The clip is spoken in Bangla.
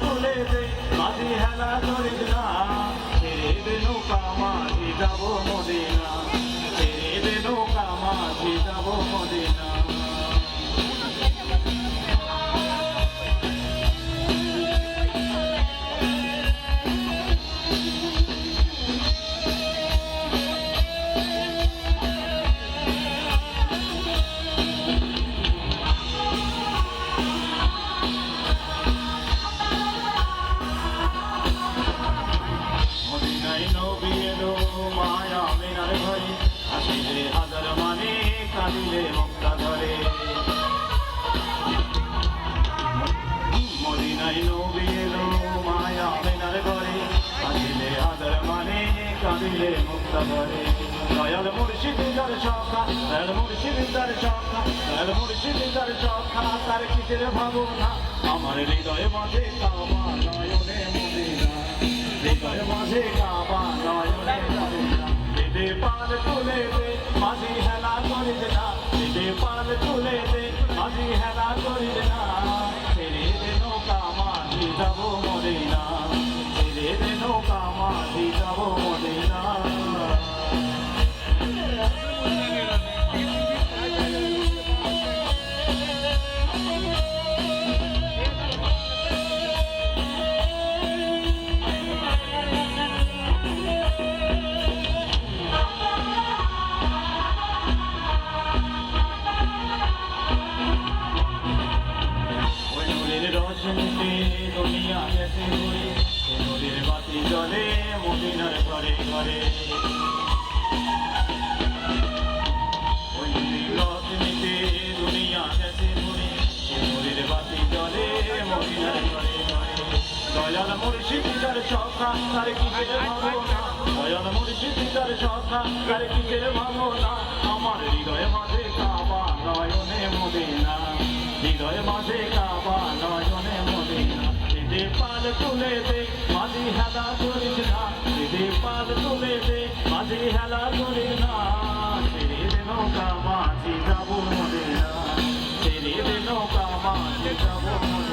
তুলে দে। মাঝি হেলা করিস না ছেড়ে নৌকা মাঝি যাব মদিনা মায়া মেনার ঘরে আসিলে হাজার মানে কাঁদিলে মক্কা ধরে। মদিনায় নবী এলো, মায়া মেনার ঘরে। আসিলে হাজার মানে কাঁদিলে মুক্তা ধরে। দয়াল মুর্শিদ যার সখা, দয়াল মুর্শিদ যার সখা, দয়াল মুর্শিদ যার সখা, তার কিসের ভাবনা? আমার হৃদয়ে মাঝে কামা নয়নে দেবে পাল তুলে দে, মাঝি হেলা করিস না দেবে পাল তুলে দে, মাঝি হেলা করিস না। গেছে সে নদীর বাতি জলে মদিনার ঘরে ঘরে দুনিয়া গেছে ঘুরে নদীর বাতি জলে মদিনার ঘরে ঘরে দয়াল মুর্শিদ যার সখা তার কিসের ভাবনা দয়াল মুর্শিদ তার ভাবনা আমার হৃদয়ে মাঝে কাবা নয়নে মদিনা হৃদয় মাঝে কাবা পাল তুলে দে, মাঝি হেলা করিস না, দিদি পাল তুলে দে, মাঝি হেলা করিস না। দে নৌকা, মাঝি যাব মদিনা দে নৌকা, মাঝি যাব মদিনা